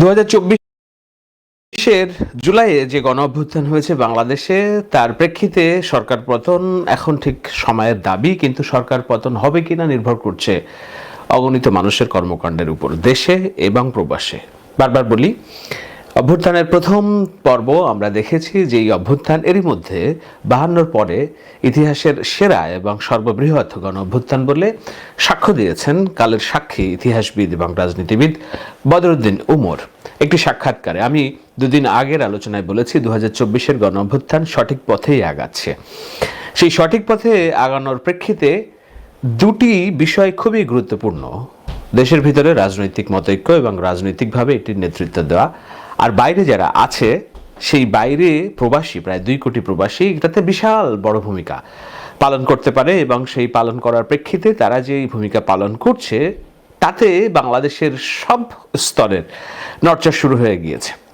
দু হাজার চব্বিশের জুলাইয়ে যে গণ অভ্যুত্থান হয়েছে বাংলাদেশে, তার প্রেক্ষিতে সরকার পতন এখন ঠিক সময়ের দাবি, কিন্তু সরকার পতন হবে কিনা নির্ভর করছে অগণিত মানুষের কর্মকাণ্ডের উপর, দেশে এবং প্রবাসে। বারবার বলি অভ্যুত্থানের প্রথম পর্ব আমরা দেখেছি যে এই অভ্যুত্থান এরই মধ্যে বাহান্নর পরে ইতিহাসের সেরা এবং সর্ববৃহৎ গণ অভ্যুত্থান বলে সাক্ষ্য দিয়েছেন কালের সাক্ষী ইতিহাসবিদ এবং রাজনীতিবিদ বদরুদ্দিন উমর। একটি সাক্ষাৎকারে আমি দুদিন আগের আলোচনায় বলেছি দু হাজার চব্বিশের গণ অভ্যুত্থান সঠিক পথেই আগাচ্ছে। সেই সঠিক পথে আগানোর প্রেক্ষিতে দুটি বিষয় খুবই গুরুত্বপূর্ণ। দেশের ভিতরে রাজনৈতিক মতৈক্য এবং রাজনৈতিকভাবে এটির নেতৃত্ব দেওয়া। আর বাইরে যারা আছে, সেই বাইরে প্রবাসী, প্রায় দুই কোটি প্রবাসী, এটাতে বিশাল বড় ভূমিকা পালন করতে পারে এবং সেই পালন করার প্রেক্ষিতে তারা যে ভূমিকা পালন করছে, তাতে বাংলাদেশের সব স্তরের নর্চা শুরু হয়ে গিয়েছে।